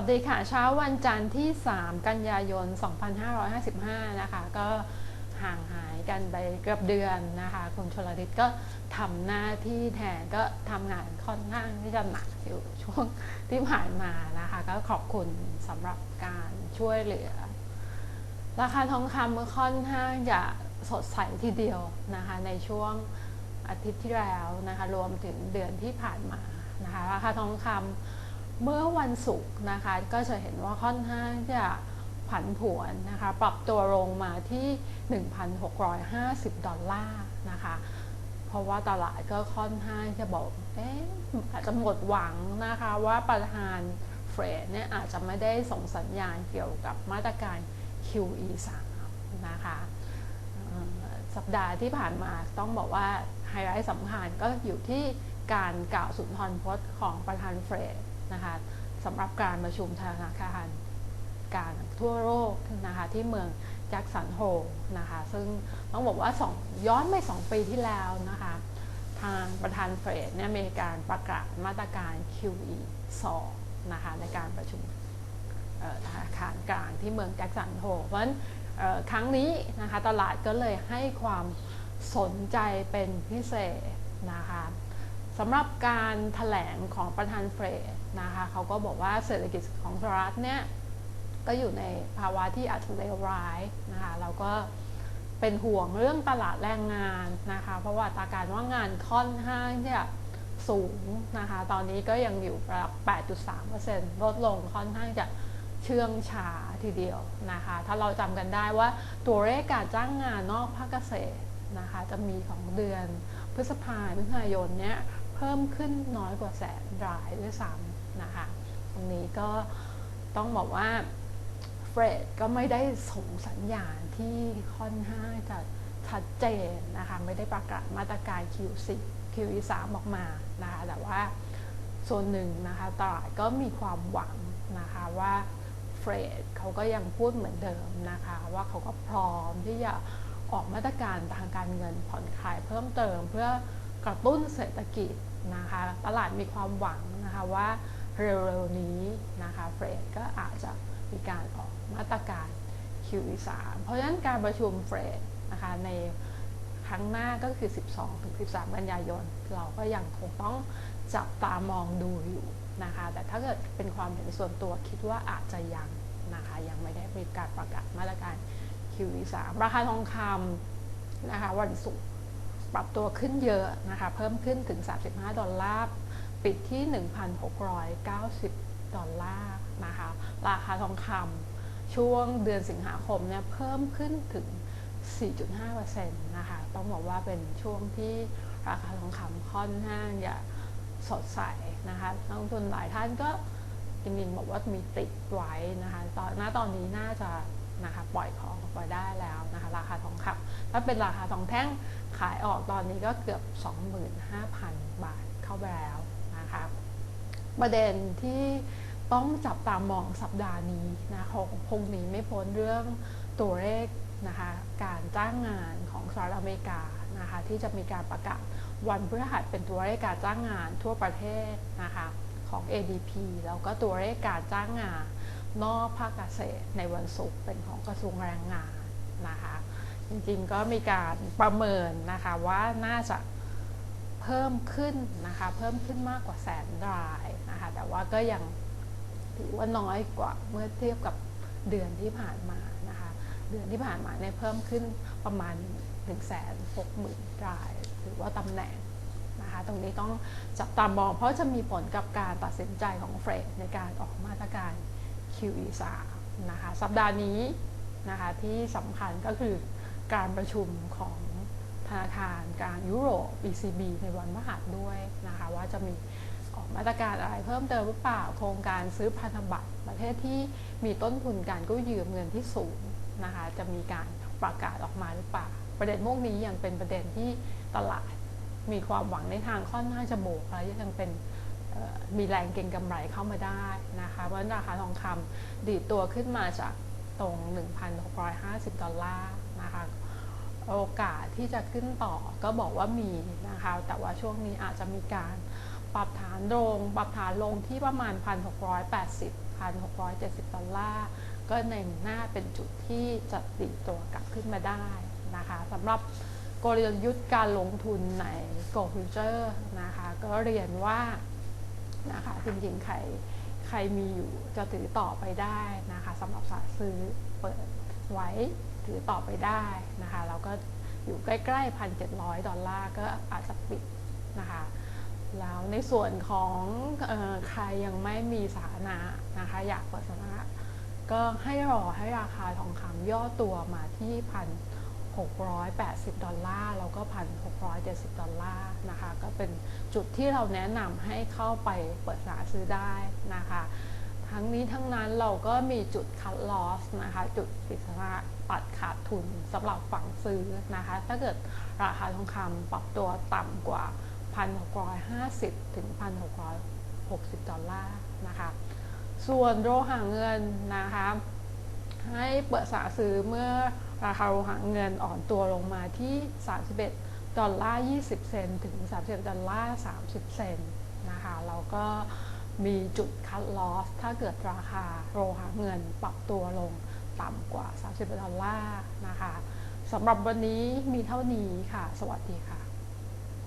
สวัสดีค่ะเช้าวันจันทร์ที่ 3 กันยายน 2555 นะคะ ก็ห่างหายกันไปเกือบเดือนนะคะ คุณชลฤทธิ์ก็ทำหน้าที่แทนก็ทำงานค่อนข้างที่จะหนักอยู่ช่วงที่ผ่านมานะคะ ก็ขอบคุณสำหรับการช่วยเหลือ ราคาทองคำค่อนข้างจะสดใสทีเดียวนะคะ ในช่วงอาทิตย์ที่แล้วนะคะ รวมถึงเดือนที่ผ่านมานะคะ ราคาทองคำ เมื่อวันศุกร์นะคะก็จะเห็นว่าค่อนข้างจะผันผวนนะคะปรับตัวลงมาที่ 1,650 ดอลลาร์นะคะเพราะว่าตลาดก็ค่อนข้างจะบอกเอ๊ะอาจจะหมดหวังนะคะว่าประธานเฟรดเนี่ยอาจจะไม่ได้ส่งสัญญาณเกี่ยวกับมาตรการ QE 3นะคะสัปดาห์ที่ผ่านมาต้องบอกว่าไฮไลท์สำคัญก็อยู่ที่การกล่าวสุนทรพจน์ของประธานเฟรด นะคะสำหรับการประชุมธนาคารการทั่วโลกนะคะที่เมืองแจ็คสันโฮนะคะซึ่งต้องบอกว่าสองย้อนไปสองปีที่แล้วนะคะทางประธานเฟดเนี่ยมีการประกาศมาตรการ QE 2นะคะในการประชุมธนาคารกลางที่เมืองแจ็คสันโฮเพราะฉะนั้นครั้งนี้นะคะตลาดก็เลยให้ความสนใจเป็นพิเศษนะคะ สำหรับการถแถลงของประธานเฟรดนะคะเขาก็บอกว่าเศรษฐกิจของสหรัฐเนี่ยก็อยู่ในภาวะที่อาจจะเลวร้ายนะคะแล้วก็เป็นห่วงเรื่องตลาดแรงงานนะคะ เพราะว่าตาการว่างงานค่อนข้างที่จะสูงนะคะ ตอนนี้ก็ยังอยู่ระดับ 8.3%ลดลงค่อนข้างจะเชื่องช้าทีเดียวนะคะ ถ้าเราจำกันได้ว่าตัวเลขการจ้างงานนอกภาคเกษตรนะคะ จะมีของเดือนพฤษภาคมมิถุนายนเนี้ย เพิ่มขึ้นน้อยกว่าแสนรายด้วยซ้ำนะคะ ตรงนี้ก็ต้องบอกว่าเฟรดก็ไม่ได้ส่งสัญญาณที่ค่อนข้างจะชัดเจนนะคะ ไม่ได้ประกาศมาตรการ Q4 QE3 ออกมานะคะ แต่ว่าส่วนหนึ่งนะคะตลาดก็มีความหวังนะคะว่าเฟรดเขาก็ยังพูดเหมือนเดิมนะคะ ว่าเขาก็พร้อมที่จะออกมาตรการทางการเงินผ่อนคลายเพิ่มเติมเพื่อ กระตุ้นเศรษฐกิจนะคะตลาดมีความหวังนะคะว่าเร็วๆนี้นะคะเฟดก็อาจจะมีการออกมาตรการ QE3 เพราะฉะนั้นการประชุมเฟดนะคะในครั้งหน้าก็คือ 12-13 กันยายน เราก็ยังคงต้องจับตามองดูอยู่นะคะ แต่ถ้าเกิดเป็นความเห็นส่วนตัวคิดว่าอาจจะยังนะคะ ยังไม่ได้มีการประกาศมาตรการ QE3 ราคาทองคำนะคะวันศุกร์ ปรับตัวขึ้นเยอะนะคะ เพิ่มขึ้นถึง 35 ดอลลาร์ ปิดที่ 1,690 ดอลลาร์นะคะ ราคาทองคำช่วงเดือนสิงหาคมเนี่ยเพิ่มขึ้นถึง 4.5%นะคะ ต้องบอกว่าเป็นช่วงที่ราคาทองคำค่อนข้างจะสดใสนะคะนักลงทุนหลายท่านก็จริงๆบอกว่ามีติดไว้นะคะ ตอนหน้าตอนนี้น่าจะ นะคะปล่อยของออกไปได้แล้วนะคะราคาทองคำถ้าเป็นราคาทองแท่งขายออกตอนนี้ก็เกือบ 25,000 บาทเข้าไปแล้วนะคะประเด็นที่ต้องจับตามองสัปดาห์นี้นะคงคงหนีไม่พ้นเรื่องตัวเลขนะคะการจ้างงานของสหรัฐอเมริกานะคะที่จะมีการประกาศวันพฤหัสเป็นตัวเลขการจ้างงานทั่วประเทศนะคะของ ADP แล้วก็ตัวเลขการจ้างงาน นอกภาคเกษตรในวันศุกร์เป็นของกระทรวงแรงงานนะคะ จริงๆก็มีการประเมินนะคะว่าน่าจะเพิ่มขึ้นนะคะเพิ่มขึ้นมากกว่าแสนรายนะคะแต่ว่าก็ยังถือว่าน้อยกว่าเมื่อเทียบกับเดือนที่ผ่านมานะคะเดือนที่ผ่านมาเนี่ยเพิ่มขึ้นประมาณ1 6 0 0 0 0รายถือว่าตำแหน่งนะคะตรงนี้ต้องจับตามองเพราะจะมีผลกับการตัดสินใจของเฟรดในการออกมาตรการ QE3 นะคะสัปดาห์นี้นะคะที่สำคัญก็คือการประชุมของธนาคารกลางยุโรป ECB ในวันมหัสด้วยนะคะว่าจะมีออกมาตรการอะไรเพิ่มเติมหรือเปล่า โครงการซื้อพันธบัตรประเทศที่มีต้นทุนการกู้ยืมเงินที่สูงนะคะจะมีการประกาศออกมาหรือเปล่า ประเด็นพวกนี้ยังเป็นประเด็นที่ตลาดมีความหวังในทางค่อนข้างจะโบกและยังเป็น มีแรงเก็งกำไรเข้ามาได้นะคะเพราะราคาทองคำดีดตัวขึ้นมาจากตรง 1,650 ดอลลาร์นะคะโอกาสที่จะขึ้นต่อก็บอกว่ามีนะคะ แต่ว่าช่วงนี้อาจจะมีการปรับฐานลง ปรับฐานลงที่ประมาณ 1,680 1,670 ดอลลาร์ ก็ในหน้าเป็นจุดที่จะตีตัวกลับขึ้นมาได้นะคะสำหรับกลยุทธ์การลงทุนใน Gold Future นะคะ ก็เรียนว่า จริงๆ ใครใครมีอยู่จะถือต่อไปได้นะคะสำหรับสายซื้อเปิดไว้ถือต่อไปได้นะคะแล้วก็อยู่ใกล้ๆ1,700ดอลลาร์ก็อาจจะปิดนะคะแล้วในส่วนของออใครยังไม่มีสถานะนะคะอยากเปิดสถานะก็ให้รอให้ราคาทองคำย่อตัวมาที่พัน 680 ดอลลาร์แล้วก็ 1,670 ดอลลาร์นะคะ ก็เป็นจุดที่เราแนะนำให้เข้าไปเปิดสาซื้อได้นะคะ ทั้งนี้ทั้งนั้นเราก็มีจุดคัดลอสนะคะ จุดปิดสนะตัดขาดทุนสำหรับฝั่งซื้อนะคะ ถ้าเกิดราคาทองคำปรับตัวต่ำกว่า 1,650 ถึง 1,660 ดอลลาร์นะคะ ส่วนโลหะเงินนะคะ ให้เปิดสาซื้อเมื่อราคาโลหะเงินอ่อนตัวลงมาที่ 31 ดอลลาร์ 20 เซนถึง 31 ดอลลาร์ 30 เซนนะคะแล้วก็มีจุดคัดลอสถ้าเกิดราคาโลหะเงินปรับตัวลงต่ำกว่า 30 ดอลลาร์นะคะสำหรับวันนี้มีเท่านี้ค่ะ สวัสดีค่ะ